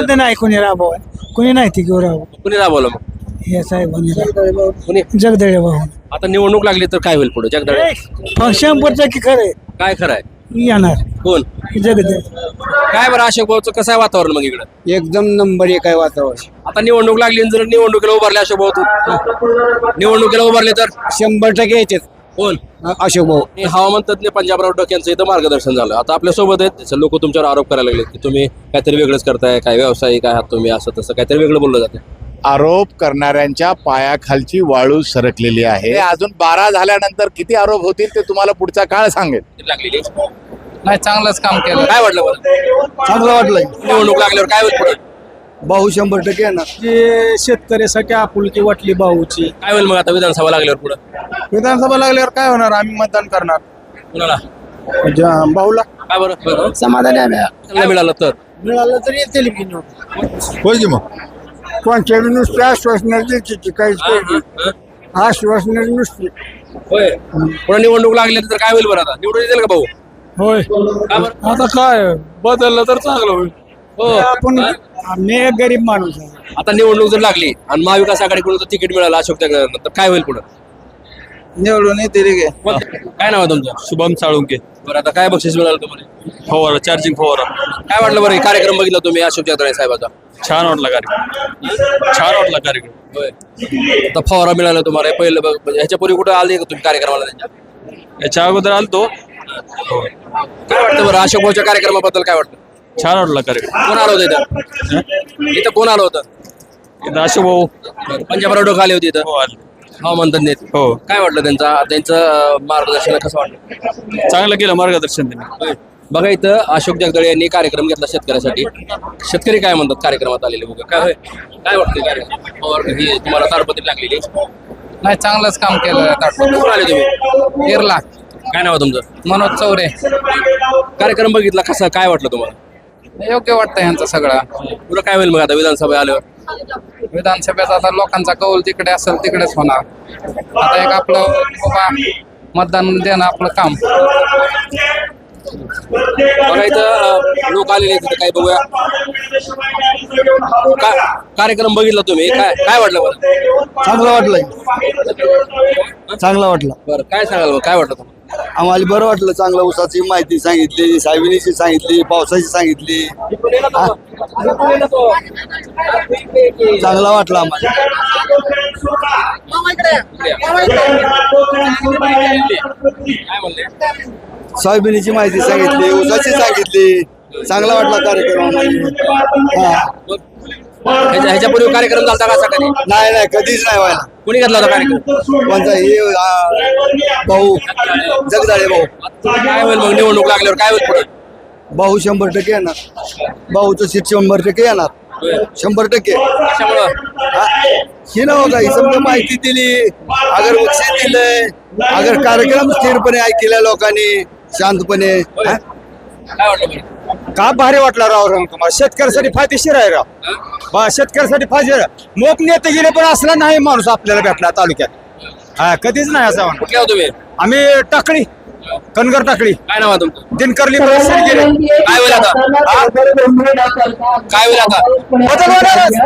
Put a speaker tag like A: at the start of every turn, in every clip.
A: पण नाही कोणी राबवा कोणी नाही ती घेऊ राबव
B: कुणी राबवलं मग?
A: हे साहेबांनी
B: कुणी?
A: जगदळे भाऊ.
B: आता निवडणूक लागली तर काय होईल पुढे? जगदळे?
A: मग शंभर टक्के खरं
B: काय खरं आहे?
A: येणार.
B: कोण?
A: जगदळे.
B: काय बरं अशोक भाऊचं कसं आहे वातावरण मग इकडं?
C: एकदम नंबर एक आहे वातावरण.
B: आता निवडणूक लागली आणि जर निवडणुकीला उभारले अशोक भाऊ तू? निवडणुकीला उभारले तर?
C: शंभर टक्के येतात
B: कोण
C: अशोक भाऊ
B: हे हवामान तज्ञ पंजाबराव डोक यांचं इथं मार्गदर्शन झालं. आता आपल्यासोबत आहेत लोक तुमच्यावर आरोप करायला लागले की तुम्ही काहीतरी वेगळंच करताय काय व्यावसायिक आहात तुम्ही असं तसं काहीतरी वेगळं बोललं जातं.
D: आरोप करणाऱ्यांच्या पायाखालची वाळू सरकलेली आहे. अजून बारा झाल्यानंतर किती आरोप होतील ते तुम्हाला पुढचा काळ सांगेल.
B: लागलेली
E: नाही चांगलंच काम केलं.
B: काय वाटलं बरं?
C: चांगलं वाटलंय.
B: निवडणूक लागल्यावर काय होईल पुढे?
C: भाऊ शंभर टक्के येणार.
A: जे शेतकऱ्यासाठी आपुलकी वाटली भाऊची.
B: काय होईल मग आता विधानसभा लागल्यावर पुढे?
C: विधानसभा लागल्यावर काय होणार? आम्ही मतदान करणार.
B: कुणाला?
C: भाऊला.
B: काय बरं? बरं.
A: समाधान आहे
B: मिळालं तर?
A: मिळालं तर येतील की
D: होय की मग?
C: कोणत्या नुसते आश्वासना द्यायची काहीच
B: हा, हा, हा.
C: आश्वासना नुसती.
B: होय. पुढे निवडणूक लागली तर काय होईल बरं आता? निवडून येतील का भाऊ?
A: होय.
B: का बरं?
A: आता काय? बदललं तर चांगलं होईल.
B: हो.
A: आपण? मी एक गरीब माणूस आहे.
B: आता निवडणूक जर लागली आणि महाविकास आघाडीकडून जर तिकीट मिळालं अशोक तर काय होईल पुढे?
C: निवडून येते रे
B: काय नाव आहे तुमचं?
F: शुभम साळुंके.
B: बरं आता काय बक्षीस मिळालं तुम्हाला?
F: फवारा चार्जिंग फवारा.
B: काय वाटलं बरं हे कार्यक्रम बघितला तुम्ही अशोक जगदाळे साहेबाचा?
F: छान वाटला कार्यक्रम. छान वाटला कार्यक्रम.
B: होय. आता फवारा मिळाला तुम्हाला हे पहिलं बघ म्हणजे ह्याच्यापूर्वी कुठं आले का तुम्ही कार्यक्रमाला त्यांच्या?
F: याच्या अगोदर आलतो.
B: काय वाटतं बरं अशोक भाऊच्या कार्यक्रमाबद्दल काय वाटतं?
F: छान वाटला कार्यक्रम
B: कोण आलं होतं इथं? इथं कोण आलं होतं?
F: इथं अशोक भाऊ.
B: पंजाबराव डोक आले होते इथं.
F: हो आले.
B: हवामान तज्ञ आहेत.
F: हो.
B: काय वाटलं त्यांचा? त्यांचं अं, मार्गदर्शन कसं वाटलं?
F: चांगलं केलं मार्गदर्शन त्यांनी.
B: बघा इथं अशोक जगदळे यांनी कार्यक्रम घेतला शेतकऱ्यासाठी. शेतकरी काय म्हणतात कार्यक्रमात आलेले बघा. काय होय? काय वाटतं कार्यक्रम? और ही तुम्हाला ताडपत्री लागलेली.
E: नाही चांगलंच काम केलं
B: कुठून आले तुम्ही?
E: केरला.
B: काय नाव आहे तुमचं?
E: मनोज चौरे.
B: कार्यक्रम बघितला कसा? काय वाटलं तुम्हाला?
E: योग्य वाटतं यांचं सगळं.
B: पुढं काय होईल मग आता विधानसभा आल्यावर?
E: विधानसभेचा आता लोकांचा कौल तिकडे असेल तिकडेच होणार. आता एक आपलं बाबा मतदान देणं आपलं काम.
B: बघा इथं लोक आलेले आहेत इथं काय बघूया. का- कार्यक्रम बघितला तुम्ही? काय काय वाटलं बरं?
C: चांगलं वाटलंय. चांगलं वाटलं.
B: बरं काय सांगाल बरं? काय वाटलं तुम्हाला?
C: आम्हाला बरं वाटलं चांगलं ऊसाची माहिती सांगितली सायविनीची सांगितली पावसाची सांगितली चांगला वाटला आम्हाला
B: काय म्हणले
C: सोयाबीनची माहिती सांगितली ऊसाची सांगितली चांगला वाटला कार्यक्रम आम्हाला. हा.
B: ह्याच्या ह्याच्यापूर्वी कार्यक्रम झाला का सकाळी?
C: नाही नाही कधीच नाही व्हायला.
B: कोणी घेतला होता कार्यक्रम?
C: कोणता? हे आ, भाऊ. जगदाळे भाऊ.
B: काय होईल मग निवडणूक लागल्यावर काय होईल पुढे?
C: भाऊ शंभर टक्के येणार. भाऊचं सीट शंभर टक्के येणार. शंभर टक्के.
B: कशामुळं?
C: हा? ही नव काही समजा माहिती दिली. अगर बक्षीस दिलंय अगर कार्यक्रम स्थिरपणे ऐकल्या लोकांनी शांतपणे हा?
B: काय वाटलं बरं?
C: का भारी वाटला राव तुम्हाला शेतकऱ्यासाठी फायदेशीर आहे राव.
B: हा?
C: बा शेतकऱ्यासाठी फायदेशीर आहे. मोक नेते गेले पण असला नाही माणूस आपल्याला भेटला तालुक्यात. हा कधीच नाही असं
B: तुम्ही
C: आम्ही टाकळी कनगर टाकळी.
B: काय नाव आहे तुमचं?
C: दिनकरली गेले.
B: काय होईल आता? काय होईल आता?
C: बदल होणारच.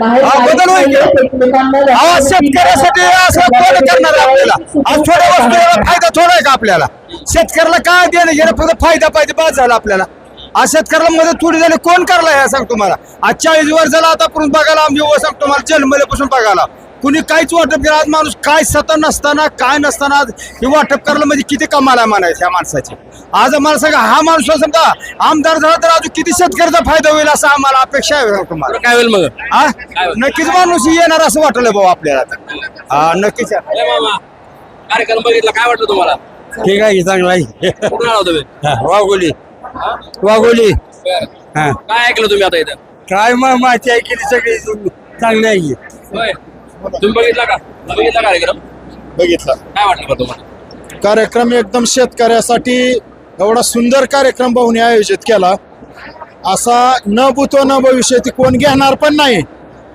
C: हा, बदल होईल. शेतकऱ्यासाठी असं कोण करणार आहे आपल्याला? आज थोड्या वस्तूला फायदा थोडा आहे का आपल्याला? शेतकऱ्याला काय देणं घेणं फक्त फायदा पाहिजे बाद झाला आपल्याला. आज शेतकऱ्याला मदत थोडी झाली. कोण करला हे सांग तुम्हाला आज चाळीस वर्ष झाला आतापर्यंत बघायला आम्ही व सांगतो तुम्हाला जन्मल्यापासून बघायला. कुणी काहीच वाटप केलं आज माणूस काय सता नसताना काय नसताना आज हे वाटप करायला म्हणजे किती कमाल म्हणायचं ह्या माणसाची. आज आम्हाला सांगा हा माणूस समजा आमदार झाला तर अजून किती शेतकऱ्याचा फायदा होईल असं आम्हाला अपेक्षा आहे तुम्हाला
B: काय होईल मग?
C: हा नक्कीच माणूस येणार असं वाटलं भाऊ आपल्याला आता. हा नक्कीच.
B: कार्यक्रम बघितला काय वाटलं तुम्हाला?
C: ठीक आहे चांगला आहे.
B: कुठून
C: वाघोली.
B: बरं.
C: हा.
B: काय ऐकलं तुम्ही आता इथं?
C: काय मग माहिती ऐकली सगळी चांगली आहे
B: होय. तुम्ही बघितला का? बघितला कार्यक्रम?
D: बघितलं.
B: काय वाटलं बरं तुम्हाला?
D: कार्यक्रम एकदम शेतकऱ्यासाठी एवढा सुंदर कार्यक्रम भाऊने आयोजित केला. असा न भूतो न भविष्य ती कोण घेणार पण नाही.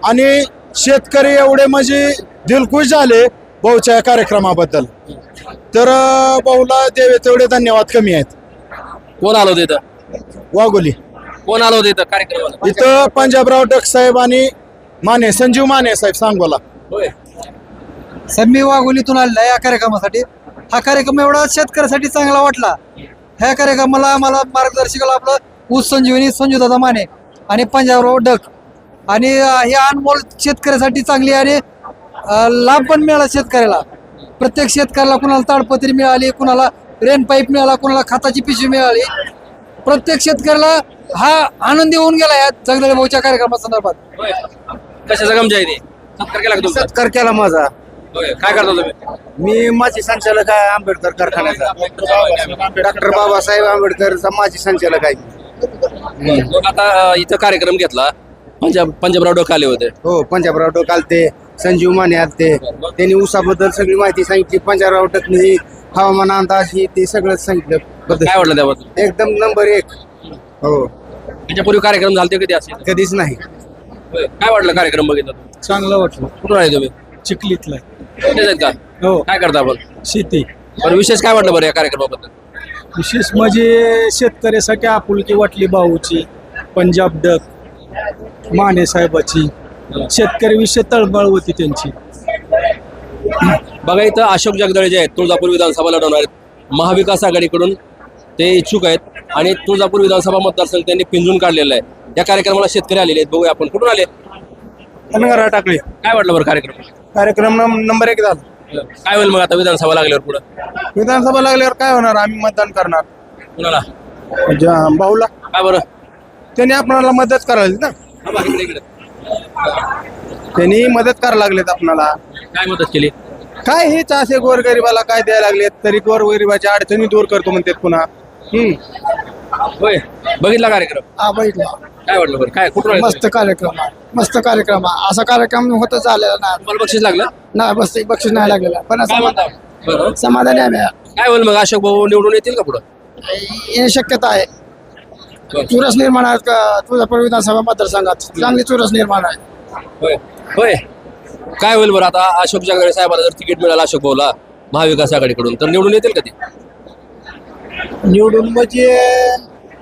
D: आणि शेतकरी एवढे म्हणजे दिलखुश झाले भाऊच्या या कार्यक्रमाबद्दल. तर अं, भाऊला देवे तेवढे धन्यवाद कमी आहेत.
B: कोण आलं होतं इथं
D: वाघोली.
B: कोण आलं होतं इथं कार्यक्रमाला?
C: इथं पंजाबराव डक साहेब आणि माने संजीव माने साहेब सांगोला.
B: होय.
G: मी वाघोलीतून आलेला आहे या कार्यक्रमासाठी. हा कार्यक्रम एवढा शेतकऱ्यासाठी चांगला वाटला. ह्या कार्यक्रमाला आम्हाला मार्गदर्शकाला आपलं ऊस संजीवनी संजूदादा माने आणि पंजाबराव डक. आणि अं, हे अनमोल शेतकऱ्यासाठी चांगली आणि अं, लाभ पण मिळाला शेतकऱ्याला. प्रत्येक शेतकऱ्याला कुणाला ताडपत्री मिळाली कुणाला रेन पाईप मिळाला कुणाला खताची पिशवी मिळाली. प्रत्येक शेतकऱ्याला हा आनंदी होऊन गेला या जगदळे भाऊच्या कार्यक्रमासंदर्भात.
B: कशाचा गमजा आहे ते? सत्कार केला का तुमचा?
D: सत्कार केला माझा.
B: होय काय करता तुम्ही?
D: मी माजी संचालक आहे आंबेडकर कारखान्याचा. डॉक्टर बाबासाहेब आंबेडकरचा माजी संचालक आहे.
B: मग आता अं, इथं कार्यक्रम घेतला. पंजाब पंजाबराव डोक आले होते.
D: हो पंजाबराव डोक आलते संजीव माने आलते. त्यांनी ऊसाबद्दल सगळी माहिती सांगितली. पंजाबराव डकनी हवामान अंदाज ही ते सगळं सांगितलं बद्दल
B: काय वाटलं त्याबद्दल?
D: एकदम नंबर एक. हो.
B: त्याच्यापूर्वी कार्यक्रम झाले कधी असेल?
D: कधीच नाही.
B: होय. काय वाटलं कार्यक्रम बघितला? तुम्ही?
G: चांगलं वाटलं.
B: कुठून आहे तुम्ही?
G: चिखलीतला.
B: कुठे आहेत का?
G: हो.
B: काय करता आपण?
G: शेती.
B: बरं विशेष काय वाटलं बरं या कार्यक्रमाबद्दल?
G: विशेष म्हणजे शेतकऱ्यासाठी आपुलकी वाटली भाऊची पंजाब डक माने साहेबाची. शेतकरी विषय तळमळ होती त्यांची.
B: बघा इथं अशोक जगदळे जे आहेत तुळजापूर विधानसभा लढवणार आहेत. महाविकास आघाडीकडून ते इच्छुक आहेत आणि तुळजापूर विधानसभा मतदारसंघ त्यांनी पिंजून काढलेला आहे. या कार्यक्रमाला शेतकरी आलेले आहेत. बघूया आपण. कुठून आले?
D: धनगरा टाकले
B: काय वाटलं बरं कार्यक्रम?
D: कार्यक्रम नंबर एक झाला.
B: काय होईल मग आता विधानसभा लागल्यावर पुढं?
D: विधानसभा लागल्यावर काय होणार? आम्ही मतदान करणार.
B: कुणाला?
D: भाऊला.
B: काय बरं?
D: त्यांनी आपणाला मदत करायला ना.
B: हा बा, इकडे, इकडे.
D: त्यांनी मदत करायला लागलेत आपणाला.
B: काय मदत केली?
D: काय हेच असे गोरगरिबाला काय द्यायला लागलेत? तरी गोरगरिबाच्या अडचणी दूर करतो म्हणतात पुन्हा. हम्म.
B: होय. बघितला कार्यक्रम?
G: हा बघितला.
B: काय वाटलं बरं? काय आले
G: मस्त? कार्यक्रम आहे. मस्त कार्यक्रम आहे. असा कार्यक्रम होतच आलेला नाही.
B: तुम्हाला बक्षीस लागलं?
G: नाही बस बक्षीस नाही लागलेला. पण
B: काय म्हणता? बरं.
G: समाधानी आहे आम्ही.
B: काय होईल मग? अशोक भाऊ निवडून येतील का पुढं?
G: येण्याची शक्यता आहे. चुरस निर्माण आहे का? तुळजापूर विधानसभा मतदारसंघात. चांगली चुरस निर्माण आहे.
B: होय. होय. काय होईल बरं आता? अशोक जगदाळे साहेबाला जर तिकीट मिळालं अशोक भाऊला महाविकास आघाडीकडून तर निवडून येतील का ते?
G: निवडून म्हणजे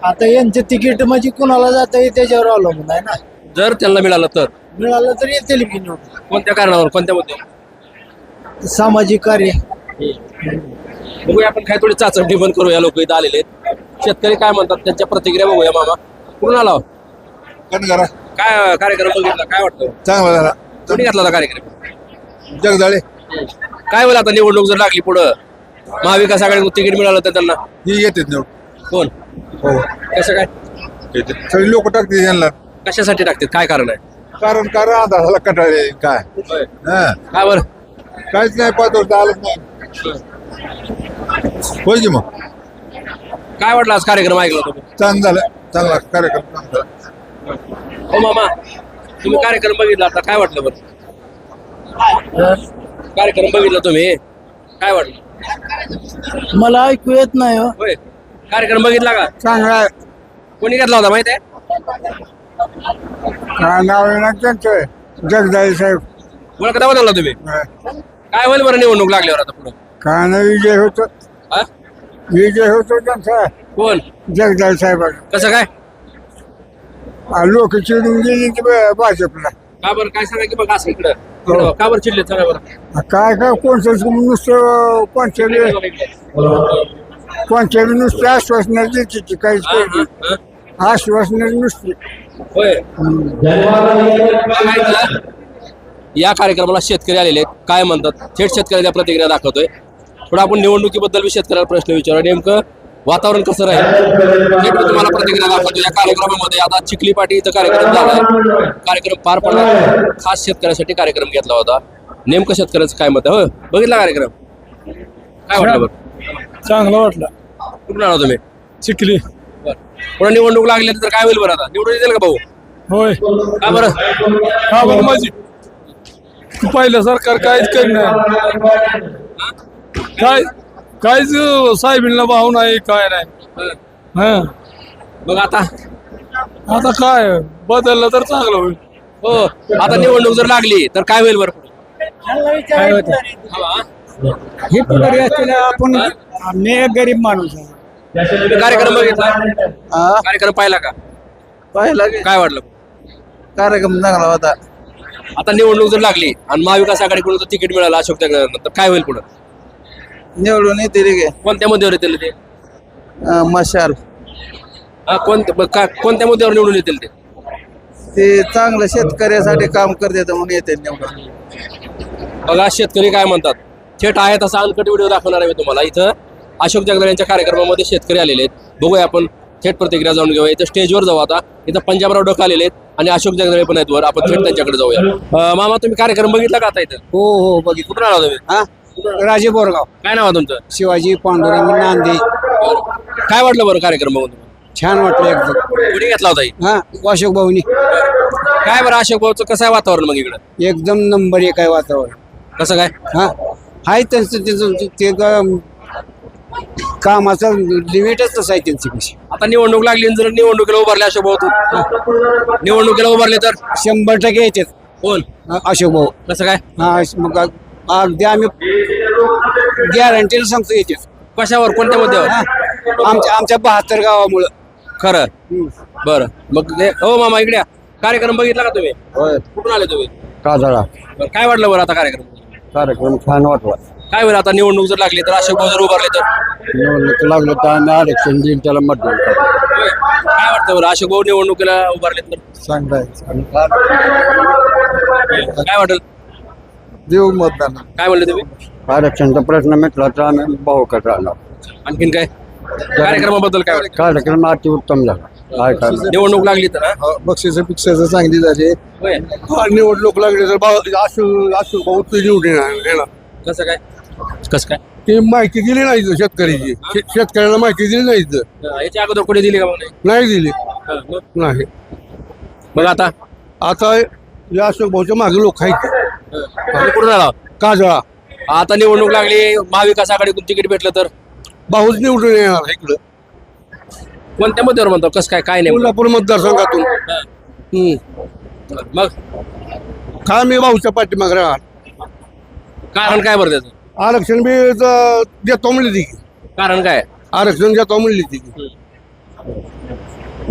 G: आता यांचे तिकीट म्हणजे कुणाला जाता येईल त्याच्यावर अवलंबून आहे ना.
B: जर त्यांना मिळालं तर?
G: मिळालं तर येतील की निवडून.
B: कोणत्या कारणावर? कोणत्या मुद्द्यावर?
G: सामाजिक कार्य.
B: बघूया आपण काय थोडी चाचपणी पण करूया लोक इथं आलेले आहेत. शेतकरी काय म्हणतात? त्यांच्या प्रतिक्रिया बघूया मामा. कुठून आला हो?
C: करा
B: काय कार्यक्रम बघितला काय वाटतं?
C: चांगला झाला.
B: कोणी घातला होता कार्यक्रम?
C: जगदाळे.
B: काय होईल आता निवडणूक जर लागली पुढं? महाविकास आघाडी तिकीट मिळालं तर त्यांना.
C: ही येते निवडून.
B: कोण?
C: हो.
B: कसं काय?
C: सगळे लोक टाकते त्यांना
B: कशासाठी टाकतात? काय कारण आहे?
C: कारण कारण आता झाला कटाळे काय? हा.
B: काय बरं?
C: काहीच नाही पाच वर्ष आलंच नाही. होय की मग?
B: काय वाटलं आज कार्यक्रम ऐकला तुम्ही?
C: चांगलं झालं. चांगला कार्यक्रम. चांगला झाला.
B: हो मामा. तुम्ही कार्यक्रम बघितला आता काय वाटलं बरं? कार्यक्रम बघितला तुम्ही? काय वाटलं?
G: मला ऐकू येत नाही हो.
B: होय. कार्यक्रम बघितला का?
D: चांगला
B: कोणी घेतला होता माहीत आहे?
D: नाव त्यांचं जगदाळे साहेब.
B: ओळखता बदलला तुम्ही? काय होईल बरं निवडणूक लागल्यावर आता पुढं?
D: काय ना विजय होतो?
B: हा?
D: विजय होतो त्यांचा.
B: कोण?
D: जगदाळे साहेबांचा
B: कसं काय?
D: लोक चिडून गेली की ब- भाजपला.
B: का बरं? काय सांगा की बघ असं इकडं. इकडं. का बरं चिडले सांगा बरं.
D: काय काय कोणतं नुसतं कोणत्या कोणत्या नुसतं आश्वासनं देते ती काहीच
B: हा,
D: करत
B: हा. हा.
D: आश्वासनं नुसती.
B: होय. बघायचं. या कार्यक्रमाला शेतकरी आलेले आहेत. काय म्हणतात? थेट शेतकऱ्याच्या प्रतिक्रिया दाखवतोय. थोडं आपण निवडणुकीबद्दल बी शेतकऱ्याला प्रश्न विचारू नेमकं वातावरण कसं राहील? तुम्हाला प्रतिक्रिया दाखवतो. या कार्यक्रमामध्ये आता चिखली पाटी इथं कार्यक्रम झालाय कार्यक्रम पार पडला. खास शेतकऱ्यासाठी कार्यक्रम घेतला होता. नेमकं शेतकऱ्याचं काय मत हो बघितला कार्यक्रम? काय वाटलं बरं?
G: चांगलं वाटलं.
B: कुठून आला तुम्ही?
G: चिखली.
B: बरं. पुढे निवडणूक लागली तर काय होईल बरं आता? निवडून येतील का भाऊ?
G: होय.
B: का बरं?
G: हा बरं माझी. पहिलं सरकार काहीच करी नाही काय? काहीच साहेबींना भाव नाही काय नाही. हा.
B: मग आता.
G: आता काय? बदललं तर चांगलं होईल.
B: हो. आता निवडणूक जर लागली तर काय होईल बरं
G: काय होतं? हे? पुढारी असलेल्या आपण? मी एक गरीब माणूस आहे.
B: कार्यक्रम बघितला? कार्यक्रम पाहिला का?
G: पाहिला की.
B: काय वाटलं?
G: कार्यक्रम चांगला होता.
B: आता निवडणूक जर लागली आणि महाविकास आघाडीकडून जर तिकीट मिळालं अशोक त्यानंतर काय होईल पुढं?
G: निवडून येते रे
B: कोणत्या मुद्द्यावर येतील ते?
G: मशाल.
B: हा, कोणत्या ब- का- कोणत्या मुद्द्यावर निवडून येतील ते?
G: ते चांगलं शेतकऱ्यासाठी काम करते म्हणून येते निवडून.
B: बघा शेतकरी काय म्हणतात? थेट आहे तसा अनकट व्हिडिओ दाखवणार आहे मी तुम्हाला. इथं अशोक जगदाळे यांच्या कार्यक्रमामध्ये शेतकरी आलेले आहेत. बघूया आपण. थेट प्रतिक्रिया जाऊन घेऊया. इथं स्टेजवर जाऊ आता. इथं पंजाबराव डोक आलेले आहेत आणि अशोक जगदाळे पण आहेत वर. आपण थेट त्यांच्याकडे जाऊया. अं, मामा तुम्ही कार्यक्रम बघितला का आता इथं?
D: हो हो बघित
B: कुठून आला तुम्ही?
D: हा? राजे बोरगाव.
B: काय नाव आहे तुमचं?
D: शिवाजी पांडुरंग नांदे.
B: काय वाटलं बरं कार्यक्रम बघून तुम्हाला?
D: छान वाटलं एकदम.
B: कुठे घेतला होता ही?
D: हा अशोक भाऊनी.
B: काय बरं अशोक भाऊचं कसं आहे वातावरण मग इकडं?
D: एकदम नंबर एक आहे वातावरण.
B: कसं काय?
D: हा आहे त्यांचं त्याचं ते ग- कामाचं लिमिटच तसं आहे त्यांची कशी
B: आता निवडणूक लागली आणि जर निवडणुकीला उभारले अशोक भाऊ तर? निवडणुकीला उभारले तर?
D: शंभर टक्के येतात.
B: कोण?
D: अशोक भाऊ.
B: कसं काय?
D: हा मग अगदी आम्ही गॅरंटीला सांगतो येतात
B: कशावर? कोणत्या मुद्द्यावर.
D: आमच्या आमच्या बहात्तर गावामुळं.
B: खरं. बरं. मग हो मामा इकडे या. कार्यक्रम बघितला का तुम्ही? कुठून आले तुम्ही?
D: काजळा.
B: बरं, काय वाटलं बरं आता कार्यक्रम?
D: कार्यक्रम छान वाटला.
B: काय बरं आता निवडणूक जर लागली तर अशोक भाऊ जर उभारले तर?
D: निवडणूक लागलं तर आम्ही आरक्षण देईन त्याला मतदान करतो
B: होय. काय वाटतं बरं? अशोक भाऊ निवडणुकीला उभारले तर?
D: चांगलं
B: काय वाटेल?
D: देऊ मतदान
B: काय म्हणले तुम्ही?
D: आरक्षणचा प्रश्न मिटला तर आम्ही भाऊ राहणार
B: आणखीन काय? कार्यक्रमाबद्दल काय वाटतं?
D: कार्यक्रम अति उत्तम झाला. काय काय
B: निवडणूक लागली तर हा?
D: बक्षीस पिक्सर चांगली झाली.
B: होय.
D: निवडणूक लागली तर भाऊ तू निवडून येणार
B: कसं काय? कसं काय?
D: ती माहिती दिली नाही इथं शेतकऱ्याची. शे- शेतकऱ्याला माहिती दिली नाही इथं.
B: हा, याच्या अगोदर कोणी दिली का मग नाही?
D: नाही दिली.
B: हा, मग?
D: नाही.
B: मग आता?
D: आता या अशोक भाऊच्या मागे लोक आहेत.
B: कुठून आला
D: काजळा.
B: आता निवडणूक लागली महाविकास आघाडीतून तिकीट भेटलं तर?
D: भाऊच निवडून येणार इकडं.
B: कोणत्या मुद्द्यावर म्हणतो? कसं काय? काय नाही
D: कोल्हापूर मतदारसंघातून. हम्म.
B: मग?
D: काय मी भाऊच्या पाठीमागे राहणार.
B: कारण काय बरं त्याचं?
D: आरक्षण बी ज- देतो म्हणली ती.
B: कारण काय?
D: आरक्षण देतो म्हणली ती.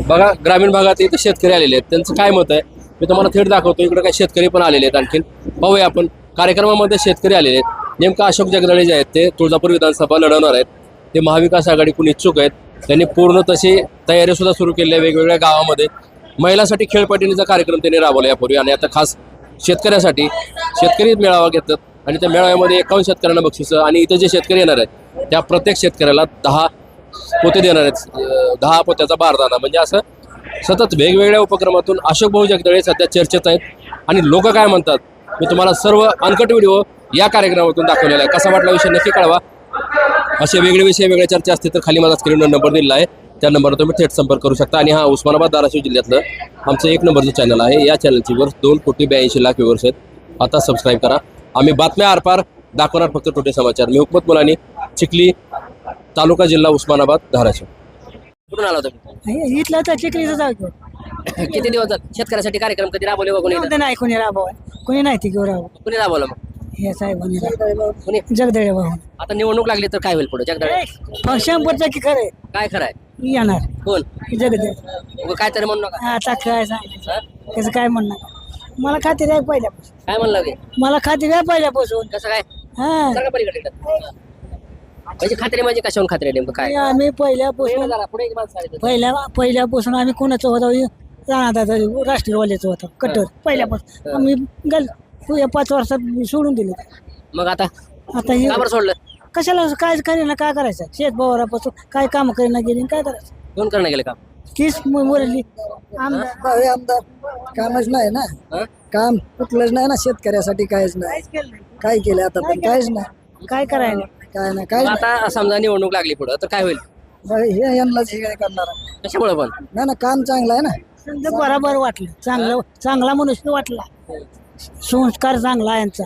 B: बघा ग्रामीण भागात इथं शेतकरी आलेले आहेत. त्यांचं काय मत आहे? मी तुम्हाला थेट दाखवतो इकडे काही शेतकरी पण आलेले आहेत आणखीन. पाहूया आपण कार्यक्रमामध्ये शेतकरी आलेले आहेत. नेमकं अशोक जगदाळे जे आहेत ते तुळजापूर विधानसभा लढवणार आहेत. ते महाविकास आघाडी कोण इच्छुक आहेत त्यांनी पूर्ण तशी तयारी सुद्धा सुरू केली आहे वेगवेगळ्या गावामध्ये. महिलांसाठी खेळपट्टीचा कार्यक्रम त्यांनी राबवला यापूर्वी आणि आता खास शेतकऱ्यासाठी शेतकरी मेळावा घेतात आणि त्या मेळाव्यामध्ये एकावन्न शेतकऱ्यांना बक्षिसं आणि इथं जे शेतकरी येणार आहेत त्या प्रत्येक शेतकऱ्याला दहा पोते देणार आहेत दहा पोत्याचा बारदाना. म्हणजे असं सतत वेगवेगळ्या उपक्रमातून अशोक भाऊ जगदळे सध्या चर्चेत आहेत. आणि लोक काय म्हणतात? मी तुम्हाला सर्व अनकट व्हिडिओ या कार्यक्रमातून दाखवलेला आहे. कसा वाटला विषय नक्की कळवा. असे वेगळे विषय वेगळ्या चर्चा असतील तर खाली माझा स्क्रीनवर नंबर दिलेला आहे. त्या नंबरवर तुम्ही थेट संपर्क करू शकता. आणि हा उस्मानाबाद धाराशिव जिल्ह्यातलं आमचं एक नंबरचं चॅनल आहे. या चॅनलची वर दोन कोटी ब्याऐंशी लाख व्यूवर्स आहेत. आता सबस्क्राईब करा. आम्ही बातम्या आरपार दाखवणार फक्त टोटे समाचार. मी हुकमत मुलानी चिखली तालुका जिल्हा उस्मानाबाद धाराशिव. कुठून आला तुम्ही
A: इथलं तर चिखलीचं जाऊ
B: किती दिवस झाले? शेतकऱ्यासाठी कार्यक्रम कधी राबवले बघून
A: नाही कोणी राबाव कोणी नाही ती घेऊ राबाव
B: कुणी राबवलं मग?
A: हे साहेबांनी
B: कुणी
A: जगदळे भाऊ.
B: आता निवडणूक लागली तर काय होईल पुढे? जगदाळे?
A: शंभर टक्के खरे
B: काय खरंय
A: येणार.
B: कोण?
A: जगदळे.
B: उगा काय तरी म्हणू नका.
A: आता काय सांगायचं त्याचं काय म्हणणार मला खात्री आहे पहिल्यापासून.
B: काय म्हणलं की
A: मला खात्री आहे पहिल्यापासून.
B: कसं काय?
A: हा.
B: सांगा पलीकडे. म्हणजे खात्री म्हणजे कशाहून खात्री आहे नेमकं काय?
A: आम्ही पहिल्यापासून
B: जरा पुढे एक माणसं आले तर.
A: पहिल्या पहिल्यापासून आम्ही कोणाचं होतो राहणार राष्ट्रवादीचं होतं कट्टर पहिल्यापासून. आम्ही गल या पाच वर्षात सोडून दिले.
B: मग आता?
A: आता हे
B: बरं सोडलं?
A: कशाला काय करेना काय करायचं? शेत भावापासून काय काम करेना गेली काय करायचं?
B: कोण करणं गेले काम?
A: तीच मुरली. आमदार. आमदार. कामच नाही ना?
B: हं?
A: काम कुठलंच नाही ना शेतकऱ्यासाठी काहीच नाही. काय केलं आता? पण काहीच नाही. काय करायला? काय नाही काय
B: आता समजा निवडणूक लागली पुढं तर काय होईल?
A: हे यांनाच हे काय करणार
B: कशामुळे पण?
A: नाही ना काम चांगलं आहे ना. बरोबर वाटलं चांगलं चांगला मनुष्य वाटला. संस्कार चांगला आहे यांचा.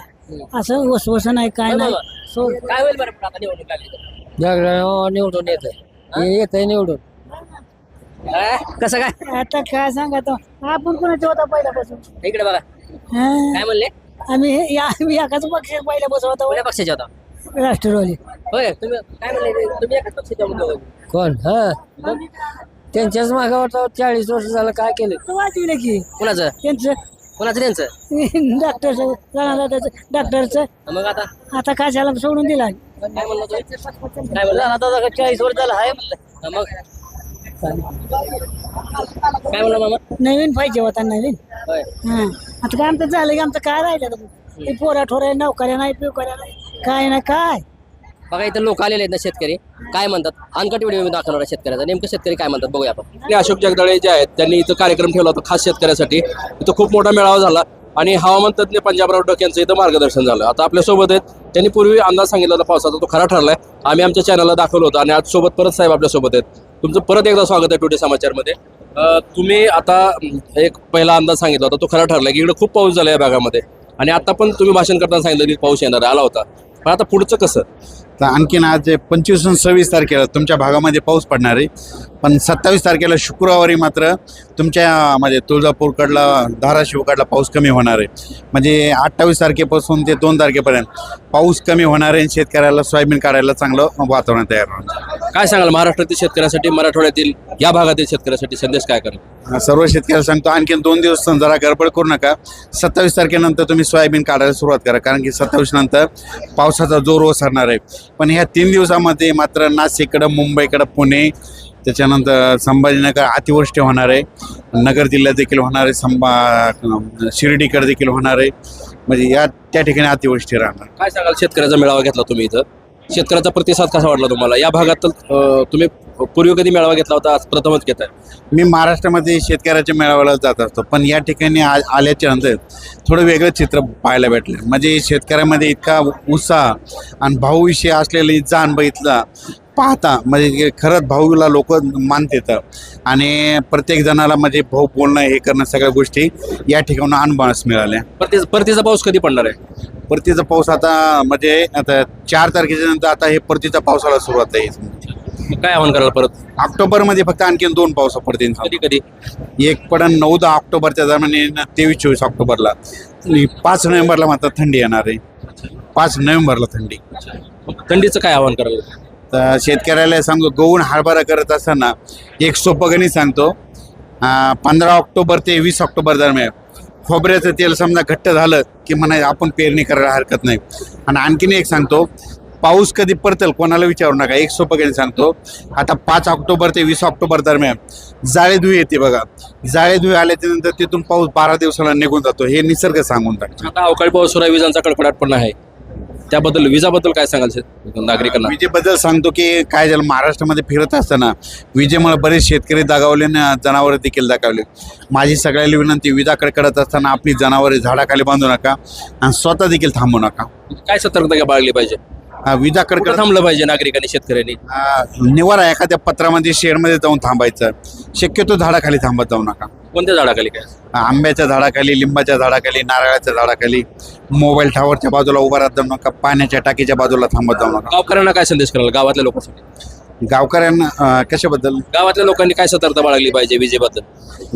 A: असं वसवस नाही काय नाही. सो
B: काय होईल बरं पुढं आता निवडणूक लागली तर?
A: निवडून येत येत निवडून.
B: काय? कसं काय?
A: आता काय सांगतो आपण कोणाचं होता पहिल्यापासून?
B: इकडे बघा.
A: हा.
B: काय म्हणले?
A: आम्ही हे- या- आम्ही एकाच पक्ष पहिल्यापासून होता.
B: कोण्या पक्षाचे होता?
A: राष्ट्रवादी.
B: होय तुम्ही काय म्हणले तुम्ही एकाच पक्षाचे होता.
A: कोण? हा.
H: त्यांच्याच मागावर चाळीस वर्ष झालं काय केलं?
A: वाचविलं की.
H: कुणाचं?
A: त्यांचं.
H: कुणाचं त्यांचं?
A: डॉक्टरचं डॉक्टरचं.
H: मग आता?
A: आता कशाला सोडून दिला
H: काय म्हणलं तो? काय म्हणलं? दादा चाळीस वर्ष झालं? आहे म्हणलं. मग? काय म्हणलं मामा?
A: नवीन पाहिजे होता नवीन.
H: होय.
A: हा. आता काय आमचं झालं की आमचं काय राहिलं आता? ते पोरा ठोऱ्या नोकऱ्या नाही पिवकऱ्या नाही. काय ना काय?
H: बघा इथं लोक आलेले आहेत ना शेतकरी. काय म्हणतात? अनकट व्हिडिओ मी दाखवणार आहे शेतकऱ्याचा. नेमकं शेतकरी काय म्हणतात? बघूया आपण.
B: आणि अशोक जगदाळे जे आहेत त्यांनी इथं कार्यक्रम ठेवला होता खास शेतकऱ्यासाठी. इथं खूप मोठा मेळावा झाला. आणि हवामान तज्ज्ञ पंजाबराव डक यांचं इथं मार्गदर्शन झालं. आता आपल्यासोबत आहेत. त्यांनी पूर्वी अंदाज सांगितला होता पावसाचा तो खरा ठरलाय. आम्ही आमच्या चॅनलला दाखवलं होतं. आणि आज सोबत परत साहेब आपल्यासोबत आहेत. तुमचं परत एकदा स्वागत आहे टुडे समाचारमध्ये. अं, तुम्ही आता अं, एक पहिला अंदाज सांगितला होता तो खरा ठरलाय की इकडे खूप पाऊस झाला या भागामध्ये. आणि आता पण तुम्ही भाषण करताना सांगितलं की पाऊस येणार आहे, आला होता. पण आता पुढचं कसं?
I: तर आणखीन आज पंचवीस सव्वीस तारखेला तुमच्या भागामध्ये पाऊस पडणार आहे. पण सत्तावीस तारखेला शुक्रवारी मात्र तुमच्या म्हणजे तुळजापूरकडला धाराशिवकडला पाऊस कमी होणार आहे. म्हणजे अठ्ठावीस तारखेपासून ते दोन तारखेपर्यंत पाऊस कमी होणार आहे शेतकऱ्याला सोयाबीन काढायला चांगलं वातावरण तयार होणार
B: काय सांगाल महाराष्ट्रातील शेतकऱ्यांसाठी मराठवाड्यातील या भागातील शेतकऱ्यांसाठी संदेश काय करेल?
I: सर्व शेतकऱ्याला सांगतो आणखीन दोन दिवस जरा गडबड करू नका. सत्तावीस तारखेनंतर तुम्ही सोयाबीन काढायला सुरुवात करा कारण की सत्तावीस नंतर पावसाचा जोर ओसरणार आहे. पण ह्या तीन दिवसामध्ये मात्र नाशिककडं मुंबईकडं पुणे त्याच्यानंतर संभाजीनगर अतिवृष्टी होणार आहे. नगर जिल्ह्यात देखील होणार आहे संभा शिर्डीकडे देखील होणार आहे. म्हणजे या त्या ठिकाणी अतिवृष्टी राहणार.
B: काय सांगाल शेतकऱ्याचा मेळावा घेतला तुम्ही इथं? शेतकऱ्याचा प्रतिसाद कसा वाटला तुम्हाला? या भागात तुम्ही पूर्वी कधी मेळावा घेतला होता? आज प्रथमच आहे.
I: मी महाराष्ट्रामध्ये शेतकऱ्याच्या मेळाव्याला जात असतो. पण या ठिकाणी आ आल्याच्यानंतर थोडं वेगळं चित्र पाहायला भेटलं. म्हणजे शेतकऱ्यामध्ये इतका उत्साह आणि भाऊविषयी असलेली जाण बघितला पाहता. म्हणजे खरंच भाऊला लोक मान देतं आणि प्रत्येक जणाला म्हणजे भाऊ बोलणं हे करणं सगळ्या गोष्टी या ठिकाणी अनुभवास मिळाल्या.
B: परती परतीचा पाऊस कधी पडणार आहे?
I: परतीचा पाऊस आता म्हणजे आता चार तारखेच्या नंतर आता हे परतीचा पावसाला सुरुवात आहे.
B: मग काय आव्हान कराल परत?
I: ऑक्टोबरमध्ये फक्त आणखीन दोन पावसा पडतील.
B: कधी कधी?
I: एक पडन नऊ दहा ऑक्टोबरच्या दरम्यान तेवीस चोवीस ऑक्टोबरला. आणि पाच नोव्हेंबरला मात्र थंडी येणार आहे. पाच नोव्हेंबरला थंडी.
B: मग थंडीचं काय आव्हान कराल?
I: तर शेतकऱ्याला सांगतो गहून हरभरा करत असताना एक सोपगणी सांगतो. पंधरा ऑक्टोबर ते वीस ऑक्टोबर दरम्यान खोबऱ्याचं तेल समजा घट्ट झालं की म्हणा आपण पेरणी करायला हरकत नाही. आणि आणखीन एक सांगतो पाऊस कधी परतल कोणाला विचारू नका. एक सोपं सांगतो. आता पाच ऑक्टोबर ते वीस ऑक्टोबर दरम्यान जाळेधुई येते बघा. जाळेधुई आल्याच्यानंतर तिथून पाऊस बारा दिवसाला निघून जातो. हे निसर्ग सांगून टाकतो.
B: आता अवकाळी पाऊस सुरू विजांचा कडकडाट पण आहे. त्याबद्दल विजाबद्दल काय सांगाल शेत- नागरिकांना?
I: विजेबद्दल सांगतो की काय झालं महाराष्ट्रामध्ये फिरत असताना विजेमुळे बरेच शेतकरी दगावले आणि जनावरे देखील दगावले. माझी सगळ्याला विनंती विजा कडकडत असताना आपली जनावरे झाडाखाली बांधू नका आणि स्वतः देखील थांबू नका.
B: काय सतर्कता बाळगली पाहिजे?
I: हा, विजा
B: कुठं
I: कडकड
B: थांबलं पाहिजे नागरिकांनी शेतकऱ्यांनी?
I: निवारा एखाद्या पत्रामध्ये शेडमध्ये जाऊन थांबायचं. शक्यतो झाडाखाली थांबत जाऊ नका.
B: कोणत्या झाडाखाली काय
I: आंब्याच्या झाडाखाली लिंबाच्या झाडाखाली नारळाच्या झाडाखाली मोबाईल टावरच्या बाजूला उभा राहत जाऊ नका पाण्याच्या टाकीच्या बाजूला थांबत जाऊ नका.
B: गावकऱ्यांना काय संदेश कराल? गावातल्या लोकांसाठी.
I: गावकऱ्यांना कशाबद्दल?
B: गावातल्या लोकांनी काय सतर्कता बाळगली पाहिजे विजेबद्दल?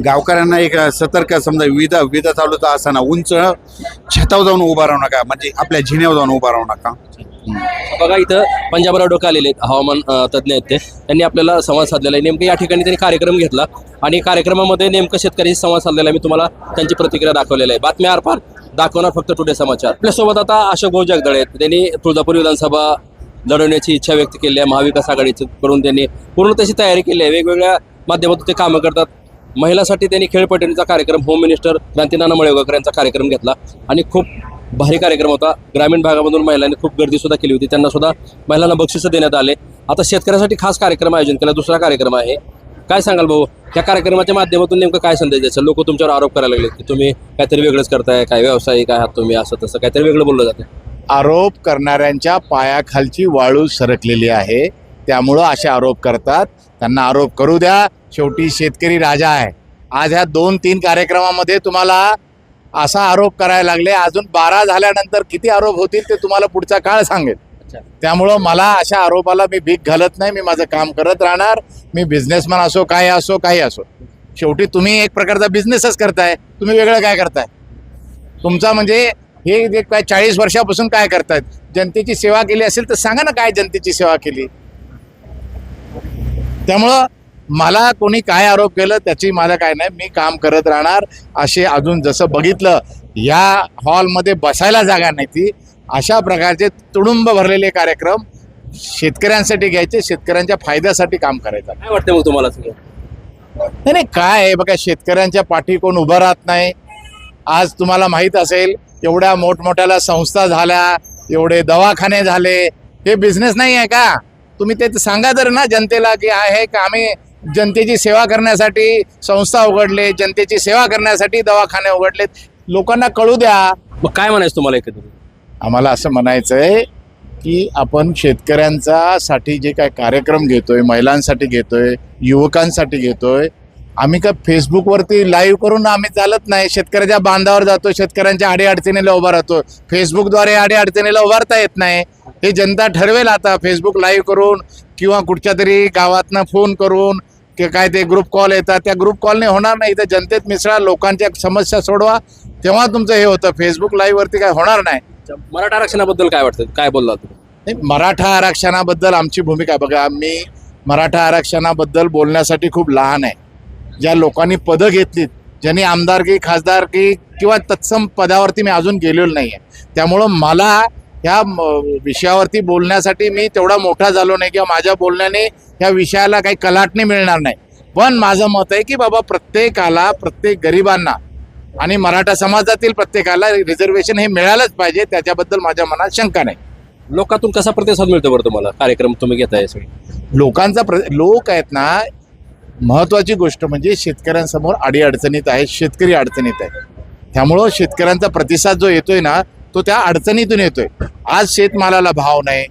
I: गावकऱ्यांना एक सतर्क समजा विदा विदा चालूच असताना उंच छतावर जाऊन उभा राहू नका म्हणजे आपल्या झिण्यावर जाऊन उभा राहू नका.
B: बघा इथं पंजाबराव डोके आलेले आहेत हवामान अं, तज्ज्ञ आहेत ते. त्यांनी आपल्याला संवाद साधलेला आहे. नेमकं या ठिकाणी त्यांनी कार्यक्रम घेतला आणि कार्यक्रमामध्ये नेमकं शेतकरी संवाद साधलेला आहे. मी तुम्हाला त्यांची प्रतिक्रिया दाखवलेली आहे. बातम्या आरपार दाखवणार फक्त टुडे समाचार. आपल्यासोबत आता अशोक भाऊ जगदळे आहेत. त्यांनी तुळजापूर विधानसभा लढवण्याची इच्छा व्यक्त केली आहे महाविकास आघाडीचं करून त्यांनी पूर्ण तशी तयारी केली आहे. वेगवेगळ्या माध्यमातून ते कामं करतात. महिलासाठी त्यांनी खेळपट्टीचा कार्यक्रम होम मिनिस्टर क्रांतीनाना मळेगावकर यांचा कार्यक्रम घेतला आणि खूप भारी कार्यक्रम होता. ग्रामीण भागामधून महिलांनी खूप गर्दी सुद्धा केली होती. त्यांना सुद्धा महिलांना बक्षिसं देण्यात आले. आता शेतकऱ्यासाठी खास कार्यक्रम आयोजन केला. दुसरा कार्यक्रम आहे. काय सांगाल भाऊ? या कार्यक्रमाच्या माध्यमातून नेमकं काय संदेश द्यायचं? लोक तुमच्यावर आरोप करायला लागले की तुम्ही काहीतरी वेगळंच करताय काय व्यावसायिक आहात तुम्ही असं तसं काहीतरी वेगळं बोललं जातं.
D: आरोप करणाऱ्यांच्या पायाखालची वाळू सरकलेली आहे. त्यामुळं असे आरोप करतात. त्यांना आरोप करू द्या. शेवटी शेतकरी राजा आहे. आज ह्या दोन तीन कार्यक्रमामध्ये तुम्हाला असा आरोप करायला लागले. अजून बारा झाल्यानंतर किती आरोप होतील ते तुम्हाला पुढचा काळ सांगेल. त्यामुळं मला अशा आरोपाला मी भीक घालत नाही. मी माझं काम करत राहणार. मी बिझनेसमॅन असो काय असो काही असो. शेवटी तुम्ही एक प्रकारचा बिझनेसच करताय. तुम्ही वेगळं काय करताय? तुमचा म्हणजे हे जे काय चाळीस वर्षापासून काय करतायत जनतेची सेवा केली असेल तर सांगा ना काय जनतेची सेवा केली. त्यामुळं मला कोणी काय आरोप केलं त्याची मला काय नाही मी काम करत राहणार. असे अजून जसं बघितलं या हॉलमध्ये बसायला जागा नाही ती. अशा प्रकारचे तुडुंब भरलेले कार्यक्रम शेतकऱ्यांसाठी घ्यायचे शेतकऱ्यांच्या फायद्यासाठी काम करायचं.
B: काय वाटतं मग तुम्हाला सगळं?
D: नाही नाही काय आहे? बघा शेतकऱ्यांच्या पाठी कोण उभं राहत नाही. आज तुम्हाला माहीत असेल एवढ्या मोठमोठ्याला संस्था झाल्या एवढे दवाखाने झाले. हे बिझनेस नाही आहे का? तुम्ही ते सांगा तर ना जनतेला की आहे का आम्ही जनतेची सेवा करण्यासाठी संस्था उघडले जनतेची सेवा करण्यासाठी दवाखाने उघडलेत लोकांना कळू द्या.
B: मग काय म्हणायचं तुम्हाला एकंदरीत?
D: आम्हाला असं म्हणायचं आहे की आपण शेतकऱ्यांचा साठी जे काय कार्यक्रम घेतोय महिलांसाठी घेतोय युवकांसाठी घेतोय आम्ही काय फेसबुकवरती लाईव्ह करून आम्ही चालत नाही. शेतकऱ्याच्या बांधावर जातो शेतकऱ्यांच्या अडीअडचणीला उभा राहतो. फेसबुकद्वारे अडीअडचणीला उभारता येत नाही. हे जनता ठरवेल आता. फेसबुक लाईव्ह करून किंवा कुठच्या तरी गावातनं फोन करून की काय ते ग्रुप कॉल येतात. त्या ग्रुप कॉलने होणार नाही. तर जनतेत मिसळा लोकांच्या समस्या सोडवा. तेव्हा तुमचं हे होतं. फेसबुक लाईव्हवरती काय होणार नाही.
B: मराठा आरक्षणाबद्दल काय वाटतं? काय बोलला
D: नाही, मराठा आरक्षणाबद्दल आमची भूमिका. बघा मी मराठा आरक्षणाबद्दल बोलण्यासाठी खूप लहान आहे. ज्या लोकांनी पदं घेतलीत ज्यांनी आमदारकी खासदारकी किंवा तत्सम पदावरती मी अजून गेलेलो नाही आहे त्यामुळं मला ह्या विषयावरती बोलण्यासाठी मी तेवढा मोठा झालो नाही किंवा माझ्या बोलण्याने ह्या विषयाला काही कलाटणी मिळणार नाही. पण माझं मत आहे की बाबा प्रत्येकाला प्रत्येक गरिबांना आणि मराठा समाजातील प्रत्येकाला रिझर्वेशन हे मिळालंच पाहिजे त्याच्याबद्दल माझ्या मनात शंका नाही.
B: लोकातून कसा प्रतिसाद मिळतो बरं तुम्हाला? कार्यक्रम तुम्ही घेताय सगळे.
D: लोकांचा प्र लोक आहेत ना महत्वाची गोष्ट म्हणजे शेतकऱ्यांसमोर अडीअडचणीत आहे शेतकरी अडचणीत आहे. त्यामुळं शेतकऱ्यांचा प्रतिसाद जो येतोय ना तो त्या अडचणीतून येतोय. आज शेतमालाला भाव नाही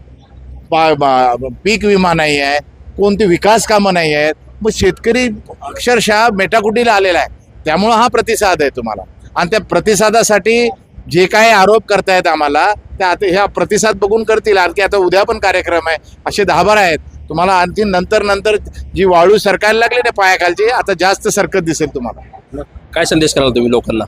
D: पा- बा- पीक विमा नाही आहे कोणती विकास कामं नाही आहेत मग शेतकरी अक्षरशः मेटाकुटीला आलेला आहे. त्यामुळं हा प्रतिसाद आहे तुम्हाला. आणि त्या प्रतिसादासाठी जे काही आरोप करतायत आम्हाला त्या आता ह्या प्रतिसाद बघून करतील आणखी आता उद्या पण कार्यक्रम आहे असे दहा बारा आहेत. तुम्हाला आणखी नंतर नंतर जी वाळू सरकायला लागली ना पायाखालची आता जास्त सरकत दिसेल तुम्हाला.
B: काय संदेश कराल तुम्ही लोकांना?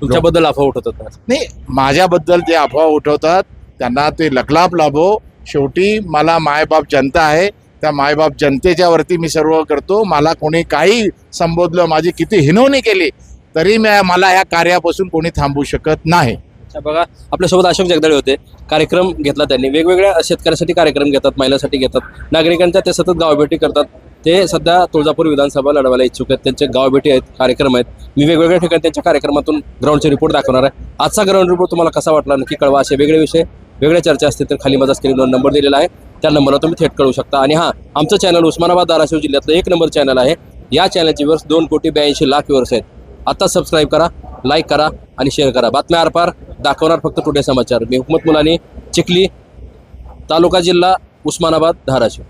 B: तुमच्याबद्दल अफवा उठत होतात
D: नाही माझ्याबद्दल जे अफवा उठवतात त्यांना ते लखलाप लाभो. शेवटी मला मायबाप जनता आहे. त्या मायबाप जनतेच्या वरती मी सर्व करतो. मला कोणी काही संबोधलं माझी किती हिनवणी केली तरी मी मला ह्या कार्यापासून कोणी थांबवू शकत नाही.
B: बघा आपल्यासोबत अशोक जगदाळे होते. कार्यक्रम घेतला त्यांनी. वेगवेगळ्या शेतकऱ्यासाठी कार्यक्रम घेतात महिलांसाठी घेतात. नागरिकांच्या ते सतत गावभेटी करतात. ते सध्या तुळजापूर विधानसभा लढवायला इच्छुक आहेत. त्यांचे गावभेटी आहेत कार्यक्रम आहेत. मी वेगवेगळ्या ठिकाणी त्यांच्या कार्यक्रमातून ग्राउंडचे रिपोर्ट दाखवणार आहे. आजचा ग्राउंड रिपोर्ट तुम्हाला कसा वाटला नक्की कळवा. असे वेगळे विषय वेगळ्या चर्चा असतील तर खाली माझा स्क्रीनवर नंबर दिलेला आहे. त्या नंबरला तुम्ही थेट कळू शकता. आणि हां आमचं चॅनल उस्मानाबाद धाराशिव जिल्ह्यातलं एक नंबर चॅनल आहे. या चॅनलची व्यूअर्स दोन कोटी ब्याऐंशी लाख व्यूअर्स आहेत. आता सबस्क्राईब करा लाईक करा आणि शेअर करा. बातम्या आरपार दाखवणार फक्त टुडे समाचार. मी हुकमत मुलानी चिखली तालुका जिल्हा उस्मानाबाद धाराशिव.